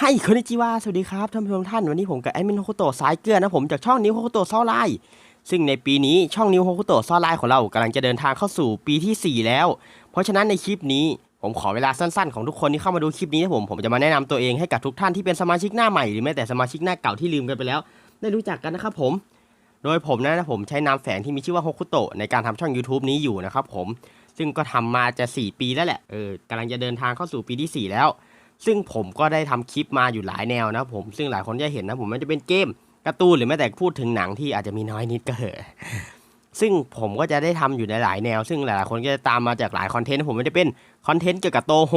ให้คนนิจิวาสวัสดีครับท่านผู้ชมท่าน วันนี้ผมกับแอดมินโฮคุโตะสายเกลือนะผมจากช่องนิวโฮคุโตะซอไลซึ่งในปีนี้ช่องนิวโฮคุโตะซอไลของเรากำลังจะเดินทางเข้าสู่ปีที่ 4 แล้ว เพราะฉะนั้นในคลิปนี้ผมขอเวลาสั้นๆ ของทุกคนที่เข้ามาดูคลิปนี้นะผมผมจะมาแนะนำตัวเองให้กับทุกท่านที่เป็นสมาชิกหน้าใหม่หรือแม้แต่สมาชิกหน้าเก่าที่ลืมกันไปแล้ว ได้รู้จักกันนะครับผม โดยผมนะผมใช้นามแฝงที่มีชื่อว่าโฮคุโตะในการทำช่อง YouTube นี้อยู่นะครับผมซึ่งก็ทำมาจะ 4 ปีแล้วแหละเออกำลังจะเดินทางเข้าสู่ปีที่ 4 แล้ว ซึ่งผมก็ได้ทำคลิปมาอยู่หลายแนวนะผมซึ่งหลายคนจะเห็นนะผมมันจะเป็นเกมการ์ตูนหรือแม้แต่พูดถึงหนังที่อาจจะมีน้อยนิดก็เหอะซึ่งผมก็จะได้ทำอยู่ในหลายแนว ซึ่งหลายๆคนก็จะตามมาจากหลายคอนเทนต์ผมมันจะเป็นคอนเทนต์เกี่ยวกับโตโฮ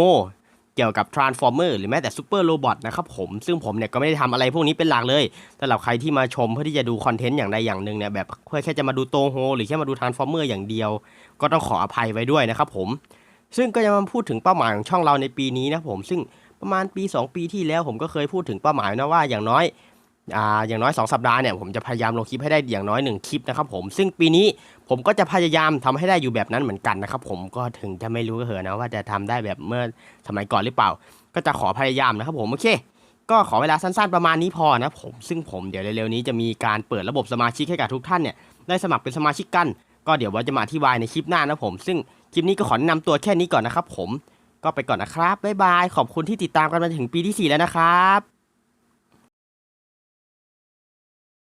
เกี่ยวกับ Transformer หรือแม้แต่ Super Robot นะครับผมซึ่งผมเนี่ยก็ไม่ได้ทำอะไรพวกนี้เป็นหลักเลยสำหรับใครที่มาชมเพื่อที่จะดูคอนเทนต์อย่างใดอย่างหนึ่งเนี่ยแบบเพื่อแค่จะมาดูโตโฮหรือแค่มาดู Transformer อย่างเดียว ก็ต้องขออภัยไว้ด้วยนะครับผมซึ่งก็จะมาพูดถึงเป้าหมายของช่องเราในปีนี้นะผมซึ่ง ประมาณปี 2 ปีที่แล้วผมก็เคยพูดถึงเป้าหมายนะว่าอย่างน้อยอ่าอย่างน้อย 2 สัปดาห์เนี่ยผมจะพยายามลงคลิปให้ได้อย่างน้อย 1 คลิปนะครับผมซึ่งปีนี้ผมก็จะพยายามทำให้ได้อยู่แบบนั้นเหมือนกันนะครับผมก็ถึงจะไม่รู้ก็เหอะนะว่าจะทำได้แบบเมื่อสมัยก่อนหรือเปล่า ก็จะขอพยายามนะครับผมโอเคก็ขอเวลาสั้นๆประมาณนี้พอนะผมซึ่งผมเดี๋ยวเร็วๆนี้จะมีการเปิดระบบสมาชิกให้กับทุกท่านเนี่ยได้สมัครเป็นสมาชิกกัน ก็เดี๋ยวว่าจะมาอธิบายในคลิปหน้านะผม ซึ่งคลิปนี้ก็ขอแนะนำตัวแค่นี้ก่อนนะครับผม ก็ไปก่อนนะครับบ๊ายบายขอบคุณที่ติดตามกันมาถึงปีที่ 4 แล้วนะครับ